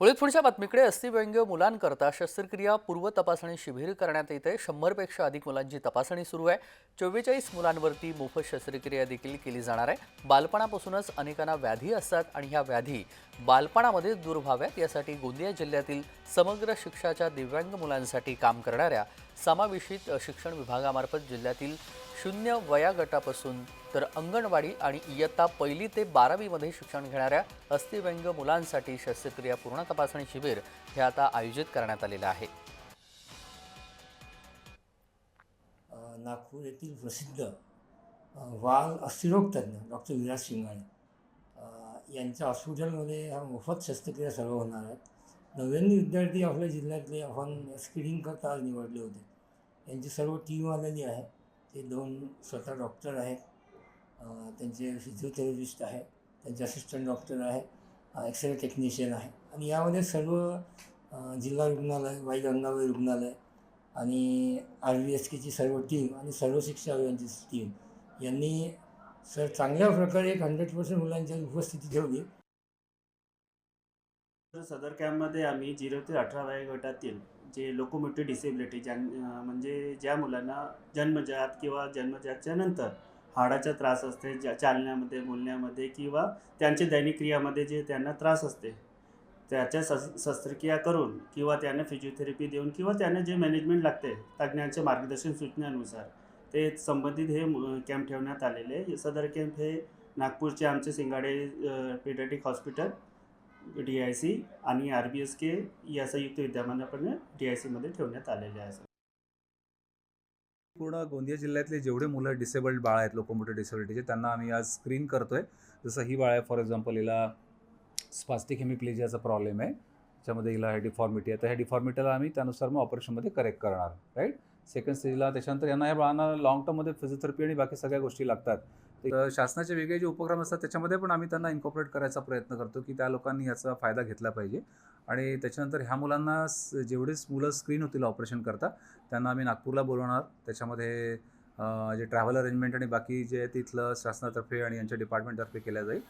वळीत पुढच्या बातमीकडे अस्थिव्यंग्य मुलांकरता शस्त्रक्रिया पूर्व तपासणी शिबिर करण्यात येते. शंभरपेक्षा अधिक मुलांची तपासणी सुरू आहे. चव्वेचाळीस मुलांवरती मोफत शस्त्रक्रिया देखील केली जाणार आहे. बालपणापासूनच अनेकांना व्याधी असतात आणि ह्या व्याधी बालपणामध्ये दूर व्हाव्यात. यासाठी गोंदिया जिल्ह्यातील समग्र शिक्षाच्या दिव्यांग मुलांसाठी काम करणाऱ्या समावेशित शिक्षण विभागामार्फत जिल्ह्यातील शून्य वयागटापासून तर अंगणवाडी आणि इयत्ता पहिली ते बारावीमध्ये शिक्षण घेणाऱ्या अस्थिव्यंग मुलांसाठी शस्त्रक्रिया पूर्ण तपासणी शिबिर हे आता आयोजित करण्यात आलेलं आहे. नागपूर येथील प्रसिद्ध अ, वाल डॉक्टर विराज शिंगाळे यांच्या हॉस्पिटलमध्ये हा मोफत शस्त्रक्रिया सर्व होणार आहेत. नव्याण्णव विद्यार्थी आपल्या जिल्ह्यातले आपण स्क्रीनिंग करता आज निवडले होते. यांची सर्व टीम आलेली आहे. ते दोन स्वतः डॉक्टर आहेत. त्यांचे फिजिओथेरपिस्ट आहे त्यांचे असिस्टंट डॉक्टर आहे एक्सरे टेक्निशियन आहे. आणि यामध्ये सर्व जिल्हा रुग्णालय वाई गंगाबाई रुग्णालय आणि आर बी एस केची सर्व टीम आणि सर्व शिक्षा अभियानची टीम यांनी सर चांगल्या प्रकारे एक हंड्रेड पर्सेंट मुलांची उपस्थिती ठेवली. तर सदर कॅम्पमध्ये आम्ही झिरो ते अठरा वयोगटातील जे लोकोमोटिव्ह डिसेबिलिटी ज्यां म्हणजे ज्या मुलांना जन्मजात किंवा जन्मजातच्या नंतर हाडाचा त्रास असते ज्या चालण्यामध्ये बोलण्यामध्ये किंवा त्यांच्या दैनिक क्रियामध्ये जे त्यांना त्रास असते त्याच्या शस् शस्त्रक्रिया करून किंवा त्यांना फिजिओथेरपी देऊन किंवा त्यांना जे मॅनेजमेंट लागते तज्ज्ञांच्या मार्गदर्शन सूचनानुसार ते संबंधित हे कॅम्प ठेवण्यात आलेले आहे. सदर कॅम्प हे नागपूरचे आमचे Singade paediatric hospital D I C आणि आर बी एस के या संयुक्त विद्यमानापणे डी आय सीमध्ये ठेवण्यात आलेले आहे पूर्ण गोंदिया जिल्ह्यातले जेवढे मुलं डिसेबल्ड बाळ आहेत लोकोमोटिव्ह डिसेबिलिटीचे त्यांना आम्ही आज स्क्रीन करतो आहे जसं ही बाळ आहे फॉर एक्झाम्पल हिला स्पास्टिक हेमिप्लेजियाचा प्रॉब्लेम आहे. त्याच्यामध्ये हिला हे डिफॉर्मिटी आहे. तर ह्या डिफॉर्मिटीला आम्ही त्यानुसार मग ऑपरेशनमध्ये करेक्ट करणार राईट सेकंड स्टेजला त्याच्यानंतर यांना या बाळांना लॉंग टर्ममध्ये फिजिओथेरपी आणि बाकी सगळ्या गोष्टी लागतात. तर शासनाचे वेगळे जे उपक्रम असतात त्याच्यामध्ये पण आम्ही त्यांना इन्कॉपरेट करायचा प्रयत्न करतो की त्या लोकांनी याचा फायदा घेतला पाहिजे. आणि त्याच्यानंतर ह्या मुलांना स- जेवढेच मुलं स्क्रीन होतील ऑपरेशन करता त्यांना आम्ही नागपूरला बोलवणार. त्याच्यामध्ये जे ट्रॅव्हल अरेंजमेंट आणि बाकी जे तिथलं शासनातर्फे आणि यांच्या डिपार्टमेंटतर्फे केल्या जाईल.